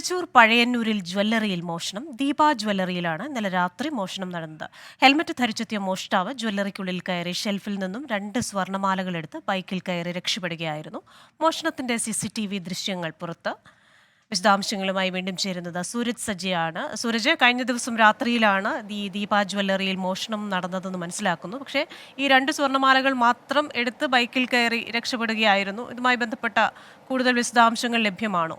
തൃശൂർ പഴയന്നൂരിൽ ജ്വല്ലറിയിൽ മോഷണം ദീപ ജ്വല്ലറിയിലാണ് ഇന്നലെ രാത്രി മോഷണം നടന്നത്. ഹെൽമറ്റ് ധരിച്ചെത്തിയ മോഷ്ടാവ് ജ്വല്ലറിക്കുള്ളിൽ കയറി ഷെൽഫിൽ നിന്നും രണ്ട് സ്വർണമാലകൾ എടുത്ത് ബൈക്കിൽ കയറി രക്ഷപ്പെടുകയായിരുന്നു. മോഷണത്തിന്റെ സി ദൃശ്യങ്ങൾ പുറത്ത്. വിശദാംശങ്ങളുമായി വീണ്ടും ചേരുന്നത് സൂരജ് സജ്ജയാണ്. സൂരജ് കഴിഞ്ഞ ദിവസം രാത്രിയിലാണ് ഈ ദീപ ജ്വല്ലറിയിൽ മോഷണം നടന്നതെന്ന് മനസ്സിലാക്കുന്നു. പക്ഷേ ഈ രണ്ട് സ്വർണമാലകൾ മാത്രം എടുത്ത് ബൈക്കിൽ കയറി രക്ഷപ്പെടുകയായിരുന്നു. ഇതുമായി ബന്ധപ്പെട്ട കൂടുതൽ വിശദാംശങ്ങൾ ലഭ്യമാണോ?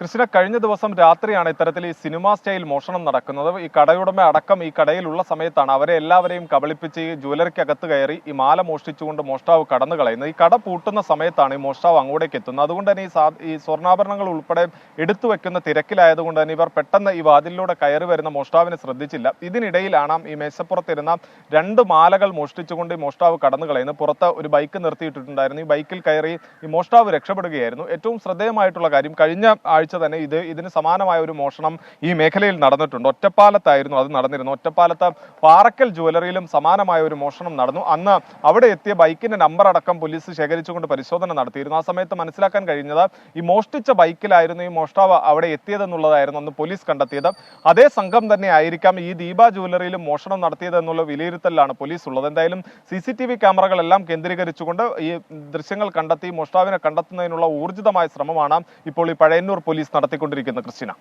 കൃഷ്ണ കഴിഞ്ഞ ദിവസം രാത്രിയാണ് ഇത്തരത്തിൽ ഈ സിനിമാ സ്റ്റൈൽ മോഷണം നടക്കുന്നത്. ഈ കടയുടമ അടക്കം ഈ കടയിലുള്ള സമയത്താണ് അവരെ എല്ലാവരെയും കബളിപ്പിച്ച് ഈ ജ്വല്ലറിക്കകത്ത് കയറി ഈ മാല മോഷ്ടിച്ചുകൊണ്ട് മോഷ്ടാവ് കടന്നു കളയുന്നത്. ഈ കട പൂട്ടുന്ന സമയത്താണ് ഈ മോഷ്ടാവ് അങ്ങോട്ടേക്ക് എത്തുന്നത്. അതുകൊണ്ട് തന്നെ ഈ സാ ഈ സ്വർണാഭരണങ്ങൾ ഉൾപ്പെടെ എടുത്തു വെക്കുന്ന തിരക്കിലായതുകൊണ്ട് തന്നെ ഇവർ പെട്ടെന്ന് ഈ വാതിലിലൂടെ കയറി വരുന്ന മോഷ്ടാവിനെ ശ്രദ്ധിച്ചില്ല. ഇതിനിടയിലാണ് ഈ മേശപ്പുറത്തിരുന്ന രണ്ട് മാലകൾ മോഷ്ടിച്ചുകൊണ്ട് ഈ മോഷ്ടാവ് കടന്നു കളയുന്നത്. പുറത്ത് ഒരു ബൈക്ക് നിർത്തിയിട്ടിട്ടുണ്ടായിരുന്നു. ഈ ബൈക്കിൽ കയറി ഈ മോഷ്ടാവ് രക്ഷപ്പെടുകയായിരുന്നു. ഏറ്റവും ശ്രദ്ധേയമായിട്ടുള്ള കാര്യം കഴിഞ്ഞ ആഴ്ച തന്നെ ഇത് ഇതിന് സമാനമായ ഒരു മോഷണം ഈ മേഖലയിൽ നടന്നിട്ടുണ്ട്. ഒറ്റപ്പാലത്തായിരുന്നു അത് നടന്നിരുന്നു ഒറ്റപ്പാലത്ത് പാറക്കൽ ജുവലറിയിലും സമാനമായ ഒരു മോഷണം നടന്നു. അന്ന് അവിടെ എത്തിയ ബൈക്കിന്റെ നമ്പർ അടക്കം പോലീസ് ശേഖരിച്ചുകൊണ്ട് പരിശോധന നടത്തിയിരുന്നു. ആ സമയത്ത് മനസ്സിലാക്കാൻ കഴിഞ്ഞത് ഈ മോഷ്ടിച്ച ബൈക്കിലായിരുന്നു ഈ മോഷ്ടാവ് അവിടെ എത്തിയതെന്നുള്ളതായിരുന്നു അന്ന് പോലീസ് കണ്ടെത്തിയത്. അതേ സംഘം തന്നെ ആയിരിക്കാം ഈ ദീപ ജുവലറിയിലും മോഷണം നടത്തിയതെന്നുള്ള വിലയിരുത്തലിലാണ് പോലീസ് ഉള്ളത്. എന്തായാലും സി സി ടി വി ക്യാമറകളെല്ലാം കേന്ദ്രീകരിച്ചുകൊണ്ട് ഈ ദൃശ്യങ്ങൾ കണ്ടെത്തി മോഷ്ടാവിനെ കണ്ടെത്തുന്നതിനുള്ള ഊർജിതമായ ശ്രമമാണ് ഇപ്പോൾ ഈ പഴയന്നൂർ പോലീസ് നടത്തിക്കൊണ്ടിരിക്കുന്നത് ക്രിസ്റ്റിന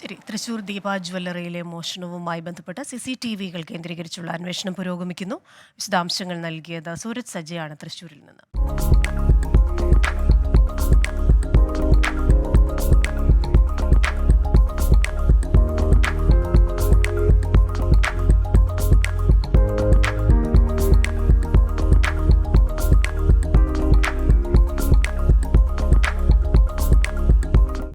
ശരി തൃശൂർ ദീപ ജ്വല്ലറിയിലെ മോഷണവുമായി ബന്ധപ്പെട്ട സി സി ടി വികൾ കേന്ദ്രീകരിച്ചുള്ള അന്വേഷണം പുരോഗമിക്കുന്നു. വിശദാംശങ്ങൾ നൽകിയത് സൂരജ് സജയാണ് തൃശൂരിൽ നിന്ന്.